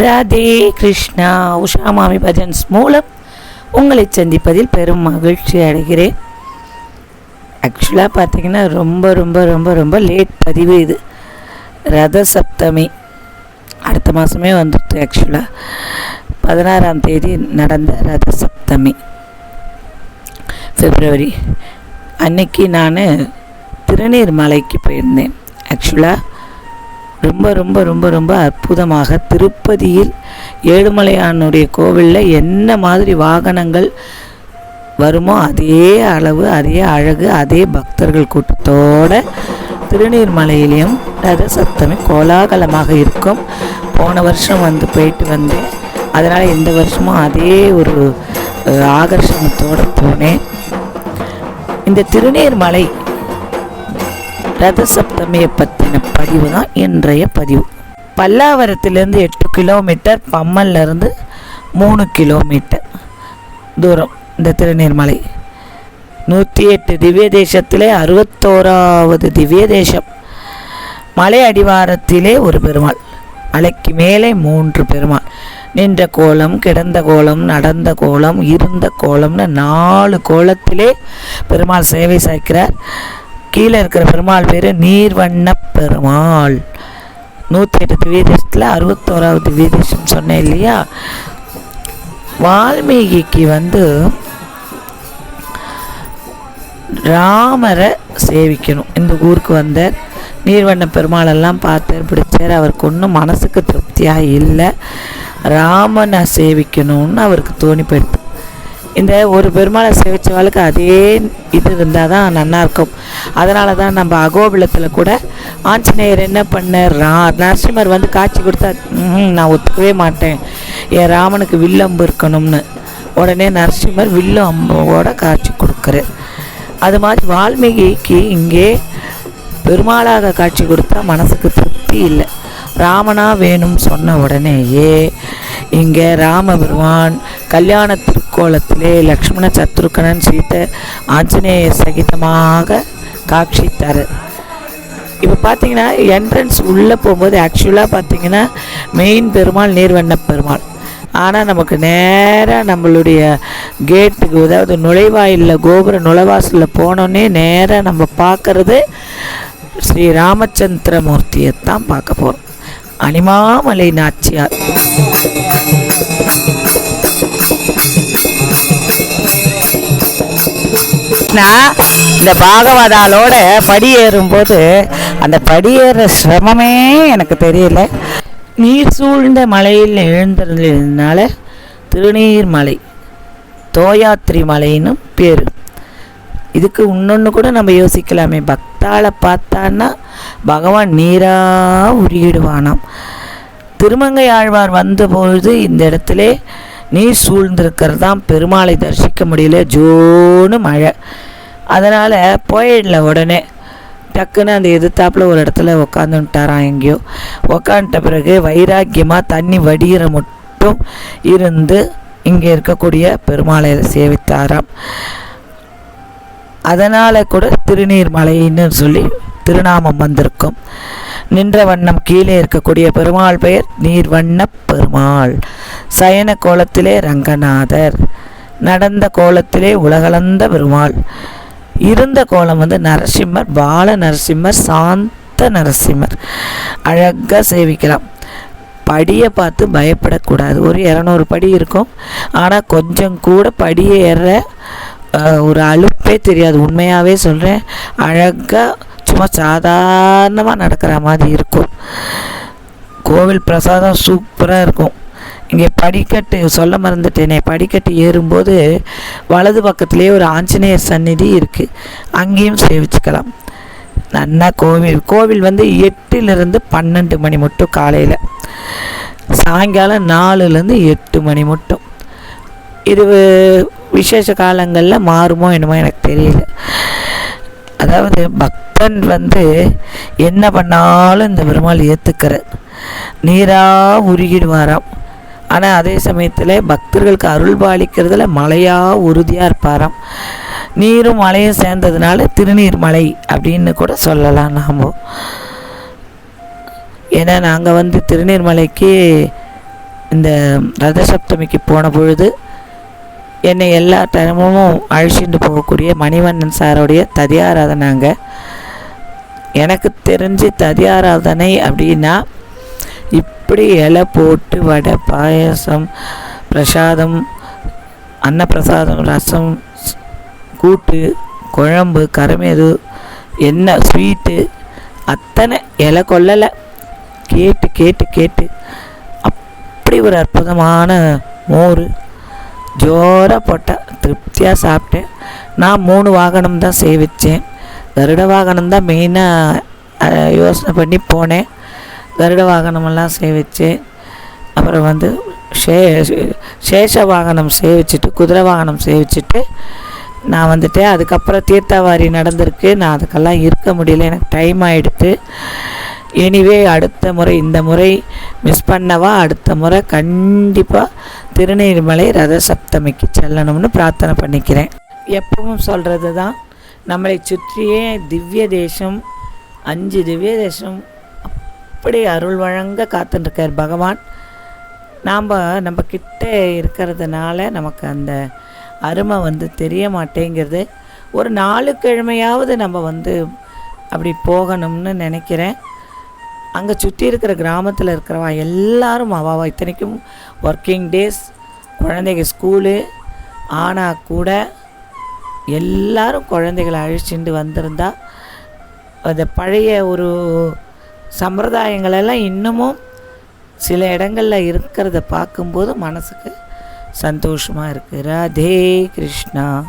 ராதே கிருஷ்ணா. உஷா மாமி பஜன்ஸ் மூலம் உங்களை சந்திப்பதில் பெரும் மகிழ்ச்சி அடைகிறேன். ஆக்சுவலாக பார்த்தீங்கன்னா ரொம்ப ரொம்ப ரொம்ப ரொம்ப லேட் பதிவு இது. ரத சப்தமி அடுத்த மாதமே வந்துட்டு ஆக்சுவலாக பதினாறாம் தேதி நடந்த ரத சப்தமி பிப்ரவரி அன்னைக்கு நான் திருநீர் மலைக்கு போயிருந்தேன் ஆக்சுவலாக ரொம்ப ரொம்ப ரொம்ப ரொம்ப அற்புதமாக திருப்பதியில் ஏழுமலையானுடைய கோவிலில் என்ன மாதிரி வாகனங்கள் வருமோ அதே அளவு அதே அழகு அதே பக்தர்கள் கூட்டத்தோட திருநீர்மலையிலையும் ரத சப்தமி கோலாகலமாக இருக்கும். போன வருஷம் வந்து போயிட்டு வந்தேன். அதனால் இந்த வருஷமும் அதே ஒரு ஆகர்ஷணத்தோடு போனேன். இந்த திருநீர்மலை ரத சப்தமியை பற்றின பதிவு தான் இன்றைய பதிவு. பல்லாவரத்திலேருந்து எட்டு கிலோமீட்டர் பம்மல்லேருந்து மூணு கிலோமீட்டர் தூரம் இந்த திருநீர்மலை. நூற்றி எட்டு திவ்ய தேசத்திலே அறுபத்தோராவது திவ்ய தேசம் மலை அடிவாரத்திலே ஒரு பெருமாள். மலைக்கு மேலே மூன்று பெருமாள். நின்ற கோலம் கிடந்த கோலம் நடந்த கோலம் இருந்த கோலம்னு நாலு கோலத்திலே பெருமாள் சேவை சாய்க்கிறார். கீழே இருக்கிற பெருமாள் பேர் நீர்வண்ண பெருமாள். நூற்றி எட்டு திவ்யதேசத்தில் அறுபத்தோராவது திவ்யதேசம் சொன்னேன் இல்லையா? வால்மீகிக்கு வந்து ராமரை சேவிக்கணும். இந்த ஊருக்கு வந்தார். நீர்வண்ண பெருமாளெல்லாம் பார்த்தார் பிடிச்சார். அவருக்கு ஒன்றும் மனசுக்கு திருப்தியாக இல்லை. ராமனை சேவிக்கணும்னு அவருக்கு தோணி போயிடுது. இந்த ஒரு பெருமாளை சேவிச்சவாளுக்கு அதே இது இருந்தால் தான் நல்லாயிருக்கும் அதனால தான் நம்ம அகோபிலத்தில் கூட ஆஞ்சநேயர் என்ன பண்ணார்? ரா நரசிம்மர் வந்து காட்சி கொடுத்தா நான் ஒத்துக்கவே மாட்டேன். என் ராமனுக்கு வில்லம்பு இருக்கணும்னு. உடனே நரசிம்மர் வில்லு அம்போட காட்சி கொடுக்குறார். அது மாதிரி வால்மீகிக்கு இங்கே பெருமாளாக காட்சி கொடுத்தா மனசுக்கு திருப்தி இல்லை. ராமனா வேணும்னு சொன்ன உடனேயே இங்கே ராமபெருமான் கல்யாண திருக்கோலத்திலே லக்ஷ்மண சத்ருக்கனன் சீத்தை ஆஞ்சநேய சகிதமாக காட்சி இப்போ பார்த்தீங்கன்னா என்ட்ரன்ஸ் உள்ளே போகும்போது ஆக்சுவலாக பார்த்தீங்கன்னா மெயின் பெருமாள் நீர்வண்ண பெருமாள். ஆனால் நமக்கு நேராக நம்மளுடைய கேட்டுக்கு அதாவது நுழைவாயிலில் கோபுர நுழைவாசலில் போனோன்னே நேராக நம்ம பார்க்கறது ஸ்ரீ ராமச்சந்திரமூர்த்தியை தான் பார்க்க போகிறோம் அனிமாமலை நாச்சியார். நான் இந்த பாகவதாலோட படி ஏறும்போது அந்த படி ஏற சிரமமே எனக்கு தெரியல. நீர் சூழ்ந்த மலையில் எழுந்ததுனால திருநீர் மலை தோயாத்திரி மலைன்னு பேர். இதுக்கு இன்னொன்று கூட நம்ம யோசிக்கலாமே. பக்தாளை பார்த்தான்னா பகவான் நீராக உருகிடுவானாம். திருமங்கை ஆழ்வார் வந்தபொழுது இந்த இடத்துல நீர் சூழ்ந்திருக்கிறது தான் பெருமாளை தரிசிக்க முடியல. ஜோன்னு மழை. அதனால் போயிடல உடனே. டக்குன்னு அந்த எதிர்த்தாப்புல ஒரு இடத்துல உக்காந்துட்டாரான் எங்கேயோ. உக்காந்துட்ட பிறகு வைராக்கியமாக தண்ணி வடிகிற மட்டும் இருந்து இங்கே இருக்கக்கூடிய பெருமாளை சேவித்தாராம். அதனால் கூட திருநீர் மலைன்னு சொல்லி திருநாமம் வந்திருக்கும். நின்ற வண்ணம் கீழே இருக்கக்கூடிய பெருமாள் பெயர் நீர்வண்ண பெருமாள். சயன கோலத்திலே ரங்கநாதர். நடந்த கோலத்திலே உலகளந்த பெருமாள். இருந்த கோலம் வந்து நரசிம்மர் பால நரசிம்மர் சாந்த நரசிம்மர். அழகாக சேவிக்கலாம். படியை பார்த்து பயப்படக்கூடாது. ஒரு இரநூறு படி இருக்கும். ஆனால் கொஞ்சம் கூட படியை ஏற ஒரு அலுப்பே தெரியாது. உண்மையாகவே சொல்கிறேன் அழகாக சும்மா சாதாரணமாக நடக்கிற மாதிரி இருக்கும். கோவில் பிரசாதம் சூப்பராக இருக்கும். இங்கே படிக்கட்டு சொல்ல மறந்துட்டேனே படிக்கட்டு ஏறும்போது வலது பக்கத்துலேயே ஒரு ஆஞ்சநேயர் சந்நிதி இருக்குது அங்கேயும் சேவிச்சுக்கலாம். நன்னா கோவில். கோவில் வந்து எட்டுலேருந்து பன்னெண்டு மணி மட்டும் காலையில். சாயங்காலம் நாலுலேருந்து எட்டு மணி மட்டும். இது விசேஷ காலங்களில் மாறுமோ என்னமோ எனக்கு தெரியல. அதாவது பக்தன் வந்து என்ன பண்ணாலும் இந்த பெருமாள் ஏற்றுக்கிறார் நீராக உருகிடுவாராம். ஆனால் அதே சமயத்தில் பக்தர்களுக்கு அருள் பாலிக்கிறதுல மலையாக உறுதியாக இருப்பாராம். நீரும் மலையும் சேர்ந்ததுனால திருநீர் மலை அப்படின்னு கூட சொல்லலாம் நாம். ஏன்னா நாங்கள் வந்து திருநீர்மலைக்கு இந்த ரத சப்தமிக்கு போன பொழுது என்னை எல்லா டைமும் அழிச்சிட்டு போகக்கூடிய மணிவண்ணன் சாருடைய ததியாராதனாங்க. எனக்கு தெரிஞ்சு ததியாராதனை அப்படின்னா இப்படி இலை போட்டு வடை பாயசம் பிரசாதம் அன்னப்பிரசாதம் ரசம் ஸ்- கூட்டு குழம்பு கரமேது என்ன ஸ்வீட்டு அத்தனை இலை கொள்ளலை கேட்டு கேட்டு கேட்டு. அப்படி ஒரு அற்புதமான மோர். ஜோராக போட்டால் திருப்தியாக சாப்பிட்டேன். நான் மூணு வாகனம் தான் சேவிச்சேன். கருட வாகனம் தான் மெயினாக யோசனை பண்ணி போனேன். கருட வாகனமெல்லாம் சேவித்து அப்புறம் வந்து சே சேஷ வாகனம் சேவிச்சுட்டு குதிரை வாகனம் சேவிச்சுட்டு நான் வந்துட்டேன் அதுக்கப்புறம் தீர்த்தாவாரி நடந்திருக்கு. நான் அதுக்கெல்லாம் இருக்க முடியல. எனக்கு டைம் ஆகிடுத்து எனிவே அடுத்த முறை இந்த முறை மிஸ் பண்ணவா? அடுத்த முறை கண்டிப்பாக திருநீர்மலை ரத சப்தமிக்கு செல்லணும்னு பிரார்த்தனை பண்ணிக்கிறேன். எப்பவும் சொல்கிறது தான் நம்மளை சுற்றியே திவ்ய தேசம் அஞ்சு திவ்ய தேசம் அப்படி அருள் வழங்க காத்துட்டுருக்கார் பகவான். நாம் நம்ம கிட்டே இருக்கிறதுனால நமக்கு அந்த அருமை வந்து தெரிய மாட்டேங்கிறது. ஒரு நாலு கிழமையாவது நம்ம வந்து அப்படி போகணும்னு நினைக்கிறேன். அங்கே சுற்றி இருக்கிற கிராமத்தில் இருக்கிறவா எல்லாரும் அவாவா இத்தனைக்கும் ஒர்க்கிங் டேஸ் குழந்தைங்க ஸ்கூலு ஆனால் கூட எல்லாரும் குழந்தைகளை அழிச்சுட்டு வந்திருந்தா அந்த பழைய ஒரு சம்பிரதாயங்களெல்லாம் இன்னமும் சில இடங்களில் இருக்கிறத பார்க்கும்போது மனசுக்கு சந்தோஷமாக இருக்குது ராதே கிருஷ்ணா.